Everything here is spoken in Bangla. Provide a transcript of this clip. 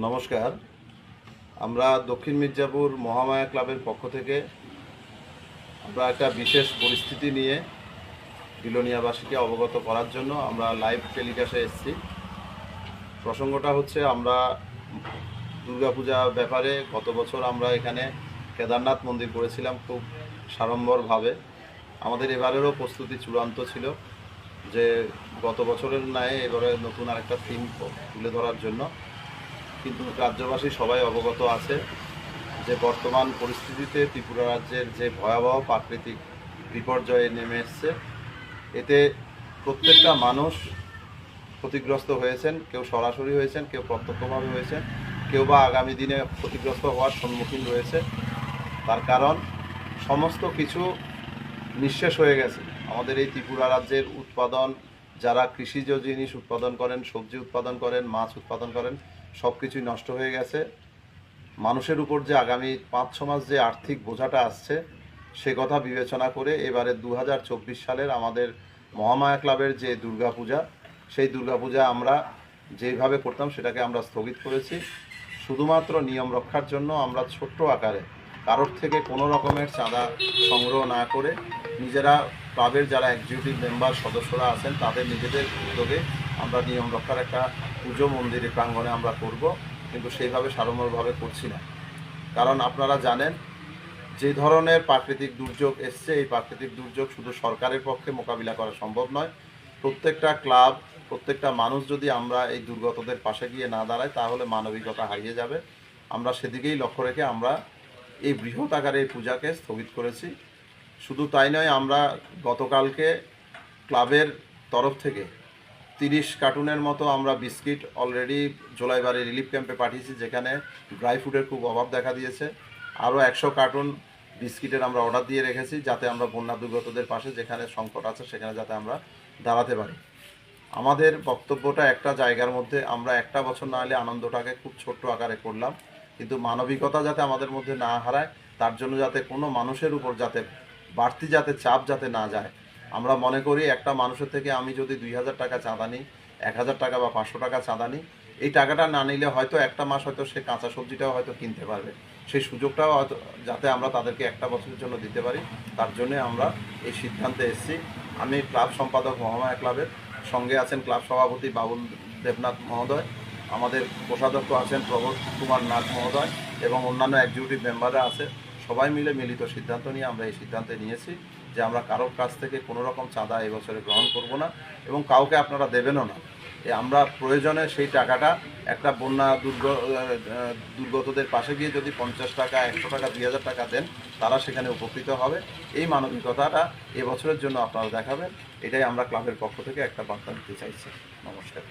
নমস্কার। আমরা দক্ষিণ মির্জাপুর মহামায়া ক্লাবের পক্ষ থেকে আমরা একটা বিশেষ পরিস্থিতি নিয়ে বিলোনিয়াবাসীকে অবগত করার জন্য আমরা লাইভ টেলিকাস্টে এসেছি। প্রসঙ্গটা হচ্ছে আমরা দুর্গাপূজা ব্যাপারে গত বছর আমরা এখানে কেদারনাথ মন্দির করেছিলাম খুব সাড়ম্বরভাবে। আমাদের এবারেরও প্রস্তুতি চূড়ান্ত ছিল যে গত বছরের ন্যায় এবারে নতুন আরেকটা থিম তুলে ধরার জন্য। কিন্তু রাজ্যবাসী সবাই অবগত আছে যে বর্তমান পরিস্থিতিতে ত্রিপুরা রাজ্যের যে ভয়াবহ প্রাকৃতিক বিপর্যয়ে নেমে এসছে, এতে প্রত্যেকটা মানুষ ক্ষতিগ্রস্ত হয়েছেন, কেউ সরাসরি হয়েছেন, কেউ প্রত্যক্ষভাবে হয়েছেন, কেউ বা আগামী দিনে ক্ষতিগ্রস্ত হওয়ার সম্মুখীন রয়েছে। তার কারণ, সমস্ত কিছু নিঃশেষ হয়ে গেছে। আমাদের এই ত্রিপুরা রাজ্যের উৎপাদন, যারা কৃষিজ জিনিস উৎপাদন করেন, সবজি উৎপাদন করেন, মাছ উৎপাদন করেন সব কিছুই নষ্ট হয়ে গেছে। মানুষের উপর যে আগামী পাঁচ, ছ মাস যে আর্থিক বোঝাটা আসছে, সে কথা বিবেচনা করে এবারে দু হাজার চব্বিশ সালের আমাদের মহামায়া ক্লাবের যে দুর্গাপূজা, সেই দুর্গাপূজা আমরা যেভাবে করতাম সেটাকে আমরা স্থগিত করেছি। শুধুমাত্র নিয়ম রক্ষার জন্য আমরা ছোট্ট আকারে কারোর থেকে কোনো রকমের চাঁদা সংগ্রহ না করে নিজেরা ক্লাবের যারা এক্সিকিউটিভ মেম্বার সদস্যরা আছেন, তাদের নিজেদের উদ্যোগে আমরা নিয়ম রক্ষার একটা পুজো মন্দিরে প্রাঙ্গণে আমরা করব, কিন্তু সেইভাবে সাড়ম্বরভাবে করছি না। কারণ আপনারা জানেন, যে ধরনের প্রাকৃতিক দুর্যোগ এসছে, এই প্রাকৃতিক দুর্যোগ শুধু সরকারের পক্ষে মোকাবিলা করা সম্ভব নয়। প্রত্যেকটা ক্লাব, প্রত্যেকটা মানুষ যদি আমরা এই দুর্গতদের পাশে গিয়ে না দাঁড়াই তাহলে মানবিকতা হারিয়ে যাবে। আমরা সেদিকেই লক্ষ্য রেখে আমরা এই বৃহৎ আকারে এই পূজাকে স্থগিত করেছি। শুধু তাই নয়, আমরা গতকালকে ক্লাবের তরফ থেকে তিরিশ কার্টুনের মতো আমরা বিস্কিট অলরেডি জোলাইবারে রিলিফ ক্যাম্পে পাঠিয়েছি, যেখানে ড্রাই ফুডের খুব অভাব দেখা দিয়েছে। আরও একশো কার্টুন বিস্কিটের আমরা অর্ডার দিয়ে রেখেছি, যাতে আমরা বন্যা দুর্গতদের পাশে যেখানে সংকট আছে সেখানে যাতে আমরা দাঁড়াতে পারি। আমাদের বক্তব্যটা একটা জায়গার মধ্যে, আমরা একটা বছর না হলে আনন্দটাকে খুব ছোট্ট আকারে করলাম, কিন্তু মানবিকতা যাতে আমাদের মধ্যে না হারায়, তার জন্য যাতে কোনো মানুষের উপর যাতে বাড়তি যাতে চাপ যাতে না যায় আমরা মনে করি একটা মানুষের থেকে আমি যদি দুই হাজার টাকা চাঁদা নিই, এক হাজার টাকা বা পাঁচশো টাকা চাঁদা নিই, এই টাকাটা না নিলে হয়তো একটা মাস হয়তো সে কাঁচা সবজিটাও হয়তো কিনতে পারবে। সেই সুযোগটাও হয়তো যাতে আমরা তাদেরকে একটা বছরের জন্য দিতে পারি, তার জন্যে আমরা এই সিদ্ধান্তে এসেছি। আমি ক্লাব সম্পাদক মহামায়া ক্লাবের সঙ্গে আছেন ক্লাব সভাপতি বাবুল দেবনাথ মহোদয়, আমাদের কোষাধ্যক্ষ আছেন প্রবোধ কুমার নাথ মহোদয় এবং অন্যান্য এক্সিকিউটিভ মেম্বাররা আছে। সবাই মিলে মিলিত সিদ্ধান্ত নিয়ে আমরা এই সিদ্ধান্তে নিয়েছি যে আমরা কারোর কাছ থেকে কোনো রকম চাঁদা এবছরে গ্রহণ করব না এবং কাউকে আপনারা দেবেনও না। আমরা প্রয়োজনে সেই টাকাটা একটা বন্যা দুর্গ দুর্গতদের পাশে গিয়ে যদি পঞ্চাশ টাকা, একশো টাকা, দুই হাজার টাকা দেন, তারা সেখানে উপকৃত হবে। এই মানবিকতাটা এবছরের জন্য আপনারা দেখাবেন। এটাই আমরা ক্লাবের পক্ষ থেকে একটা বার্তা দিতে চাইছি। নমস্কার।